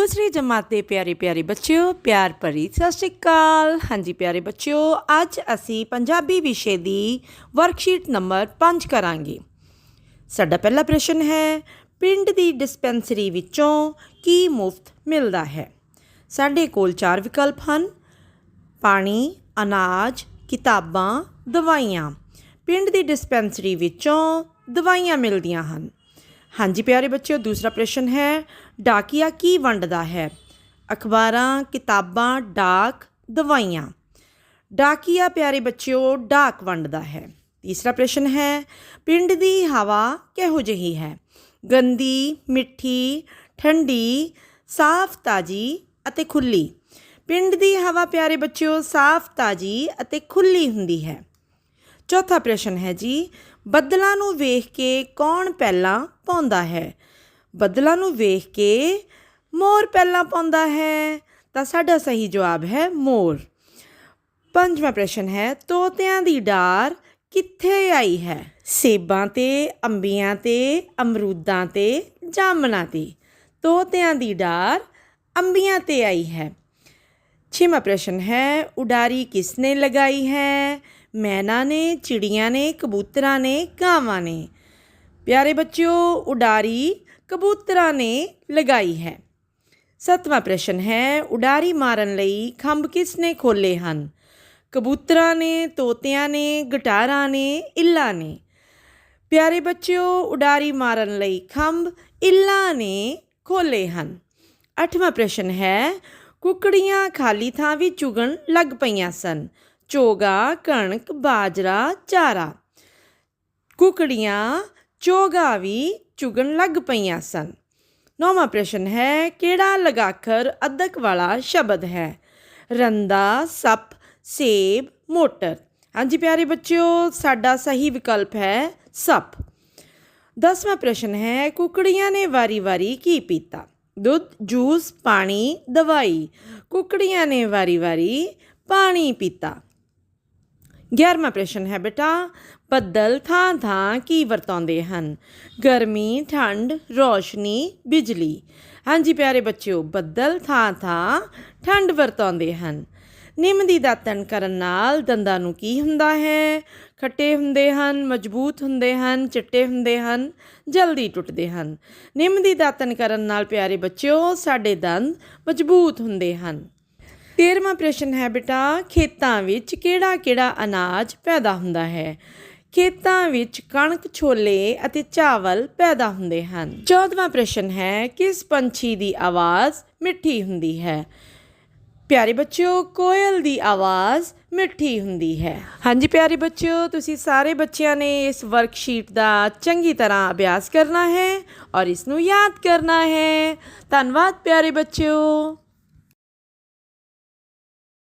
ਦੂਸਰੀ ਜਮਾਤ ਦੇ ਪਿਆਰੇ ਪਿਆਰੇ ਬੱਚਿਓ, ਪਿਆਰ ਭਰੀ ਸਤਿ ਸ਼੍ਰੀ ਅਕਾਲ। ਹਾਂਜੀ ਪਿਆਰੇ ਬੱਚਿਓ, ਅੱਜ ਅਸੀਂ ਪੰਜਾਬੀ ਵਿਸ਼ੇ ਦੀ ਵਰਕਸ਼ੀਟ ਨੰਬਰ 5 ਕਰਾਂਗੇ। ਸਾਡਾ ਪਹਿਲਾ ਪ੍ਰਸ਼ਨ ਹੈ, ਪਿੰਡ ਦੀ ਡਿਸਪੈਂਸਰੀ ਵਿੱਚੋਂ ਕੀ ਮੁਫਤ ਮਿਲਦਾ ਹੈ? ਸਾਡੇ ਕੋਲ ਚਾਰ ਵਿਕਲਪ ਹਨ, ਪਾਣੀ, ਅਨਾਜ, ਕਿਤਾਬਾਂ, ਦਵਾਈਆਂ। ਪਿੰਡ ਦੀ ਡਿਸਪੈਂਸਰੀ ਵਿੱਚੋਂ ਦਵਾਈਆਂ ਮਿਲਦੀਆਂ ਹਨ। ਹਾਂਜੀ ਪਿਆਰੇ ਬੱਚਿਓ, ਦੂਸਰਾ ਪ੍ਰਸ਼ਨ ਹੈ, ਡਾਕੀਆ ਕੀ ਵੰਡਦਾ ਹੈ? ਅਖਬਾਰਾਂ, ਕਿਤਾਬਾਂ, ਡਾਕ, ਦਵਾਈਆਂ। ਡਾਕੀਆ ਪਿਆਰੇ ਬੱਚਿਓ, ਡਾਕ ਵੰਡਦਾ ਹੈ। ਤੀਸਰਾ ਪ੍ਰਸ਼ਨ ਹੈ, ਪਿੰਡ ਦੀ ਹਵਾ ਕਿਹੋ ਜਿਹੀ ਹੈ? ਗੰਦੀ, ਮਿੱਠੀ, ਠੰਡੀ, ਸਾਫ਼, ਤਾਜੀ ਅਤੇ ਖੁੱਲੀ। ਪਿੰਡ ਦੀ ਹਵਾ ਪਿਆਰੇ ਬੱਚਿਓ, ਸਾਫ਼, ਤਾਜੀ ਅਤੇ ਖੁੱਲੀ ਹੁੰਦੀ ਹੈ। ਚੌਥਾ ਪ੍ਰਸ਼ਨ ਹੈ ਜੀ, ਬੱਦਲਾਂ ਨੂੰ ਵੇਖ ਕੇ ਕੌਣ ਪਹਿਲਾਂ ਪਾਉਂਦਾ ਹੈ? ਬੱਦਲਾਂ ਨੂੰ ਵੇਖ ਕੇ ਮੋਰ ਪਹਿਲਾਂ ਪਾਉਂਦਾ ਹੈ। ਤਾਂ ਸਾਡਾ ਸਹੀ ਜਵਾਬ ਹੈ ਮੋਰ। ਪੰਜਵਾਂ ਪ੍ਰਸ਼ਨ ਹੈ, ਤੋਤਿਆਂ ਦੀ ਡਾਰ ਕਿੱਥੇ ਆਈ ਹੈ? ਸੇਬਾਂ ਤੇ, ਅੰਬੀਆਂ ਤੇ, ਅਮਰੂਦਾਂ ਤੇ ਜਾਮਨਾਂ ਤੇ। ਤੋਤਿਆਂ ਦੀ ਡਾਰ ਅੰਬੀਆਂ ਤੇ ਆਈ ਹੈ। ਛੇਵਾਂ ਪ੍ਰਸ਼ਨ ਹੈ, ਉਡਾਰੀ ਕਿਸ ਨੇ ਲਗਾਈ ਹੈ? ਮੈਨਾ ਨੇ, ਚਿੜੀਆਂ ਨੇ, ਕਬੂਤਰਾਂ ਨੇ, ਗਾਵਾਂ ਨੇ। ਪਿਆਰੇ ਬੱਚਿਓ, ਉਡਾਰੀ ਕਬੂਤਰਾਂ ਨੇ ਲਗਾਈ ਹੈ। ਸੱਤਵਾਂ ਪ੍ਰਸ਼ਨ ਹੈ, ਉਡਾਰੀ ਮਾਰਨ ਲਈ ਖੰਭ ਕਿਸ ਨੇ ਖੋਲੇ ਹਨ? ਕਬੂਤਰਾਂ ਨੇ, ਤੋਤਿਆਂ ਨੇ, ਗਟਾਰਾਂ ਨੇ ਇੱਲਾਂ ਨੇ। ਪਿਆਰੇ ਬੱਚਿਓ, ਉਡਾਰੀ ਮਾਰਨ ਲਈ ਖੰਭ ਇੱਲਾਂ ਨੇ ਖੋਲੇ ਹਨ। ਅੱਠਵਾਂ ਪ੍ਰਸ਼ਨ ਹੈ, ਕੁਕੜੀਆਂ ਖਾਲੀ ਥਾਂ ਵੀ ਚੁਗਣ ਲੱਗ ਪਈਆਂ ਸਨ। ਚੋਗਾ ਕਣਕ ਬਾਜਰਾ ਚਾਰਾ ਕੁਕੜੀਆਂ ਚੋਗਾ ਵੀ ਚੁਗਣ ਲੱਗ ਪਈਆਂ ਸਨ ਨੌਵਾਂ ਪ੍ਰਸ਼ਨ ਹੈ ਕਿਹੜਾ ਲਗਾਖਰ ਅਧਕ ਵਾਲਾ ਸ਼ਬਦ ਹੈ ਰੰਦਾ ਸੱਪ ਸੇਬ ਮੋਟਰ ਹਾਂਜੀ ਪਿਆਰੇ ਬੱਚਿਓ ਸਾਡਾ ਸਹੀ ਵਿਕਲਪ ਹੈ ਸੱਪ ਦਸਵਾਂ ਪ੍ਰਸ਼ਨ ਹੈ ਕੁਕੜੀਆਂ ਨੇ ਵਾਰੀ-ਵਾਰੀ ਕੀ ਪੀਤਾ ਦੁੱਧ ਜੂਸ ਪਾਣੀ ਦਵਾਈ ਕੁਕੜੀਆਂ ਨੇ ਵਾਰੀ-ਵਾਰੀ ਪਾਣੀ ਪੀਤਾ 11ਵਾਂ ਪ੍ਰਸ਼ਨ ਹੈ, ਬੇਟਾ, ਬੱਦਲ ਥਾਂ ਥਾਂ ਕੀ ਵਰਤਾਉਂਦੇ ਹਨ? ਗਰਮੀ, ਠੰਡ, ਰੋਸ਼ਨੀ, ਬਿਜਲੀ। ਹਾਂਜੀ ਪਿਆਰੇ ਬੱਚਿਓ, ਬੱਦਲ ਥਾਂ ਥਾਂ ਠੰਡ ਵਰਤਾਉਂਦੇ ਹਨ। ਨਿੰਮ ਦੀ ਦਾਤਣ ਕਰਨ ਨਾਲ ਦੰਦਾਂ ਨੂੰ ਕੀ ਹੁੰਦਾ ਹੈ? ਖੱਟੇ ਹੁੰਦੇ ਹਨ, ਮਜ਼ਬੂਤ ਹੁੰਦੇ ਹਨ, ਚਿੱਟੇ ਹੁੰਦੇ ਹਨ, ਜਲਦੀ ਟੁੱਟਦੇ ਹਨ। ਨਿੰਮ ਦੀ ਦਾਤਣ ਕਰਨ ਨਾਲ ਪਿਆਰੇ ਬੱਚਿਓ, ਸਾਡੇ ਦੰਦ ਮਜ਼ਬੂਤ ਹੁੰਦੇ ਹਨ। ਤੇਰਵਾਂ ਪ੍ਰਸ਼ਨ ਹੈ ਬੇਟਾ, ਖੇਤਾਂ ਵਿੱਚ ਕਿਹੜਾ ਕਿਹੜਾ ਅਨਾਜ ਪੈਦਾ ਹੁੰਦਾ ਹੈ? ਖੇਤਾਂ ਵਿੱਚ ਕਣਕ, ਛੋਲੇ ਅਤੇ ਚਾਵਲ ਪੈਦਾ ਹੁੰਦੇ ਹਨ। 14ਵਾਂ ਪ੍ਰਸ਼ਨ ਹੈ, ਕਿਸ ਪੰਛੀ ਦੀ ਆਵਾਜ਼ ਮਿੱਠੀ ਹੁੰਦੀ ਹੈ? ਪਿਆਰੇ ਬੱਚਿਓ, ਕੋਇਲ ਦੀ ਆਵਾਜ਼ ਮਿੱਠੀ ਹੁੰਦੀ ਹੈ। ਹਾਂਜੀ ਪਿਆਰੇ ਬੱਚਿਓ, ਤੁਸੀਂ ਸਾਰੇ ਬੱਚਿਆਂ ਨੇ ਇਸ ਵਰਕਸ਼ੀਟ ਦਾ ਚੰਗੀ ਤਰ੍ਹਾਂ ਅਭਿਆਸ ਕਰਨਾ ਹੈ ਔਰ ਇਸ ਨੂੰ ਯਾਦ ਕਰਨਾ ਹੈ। ਧੰਨਵਾਦ ਪਿਆਰੇ ਬੱਚਿਓ।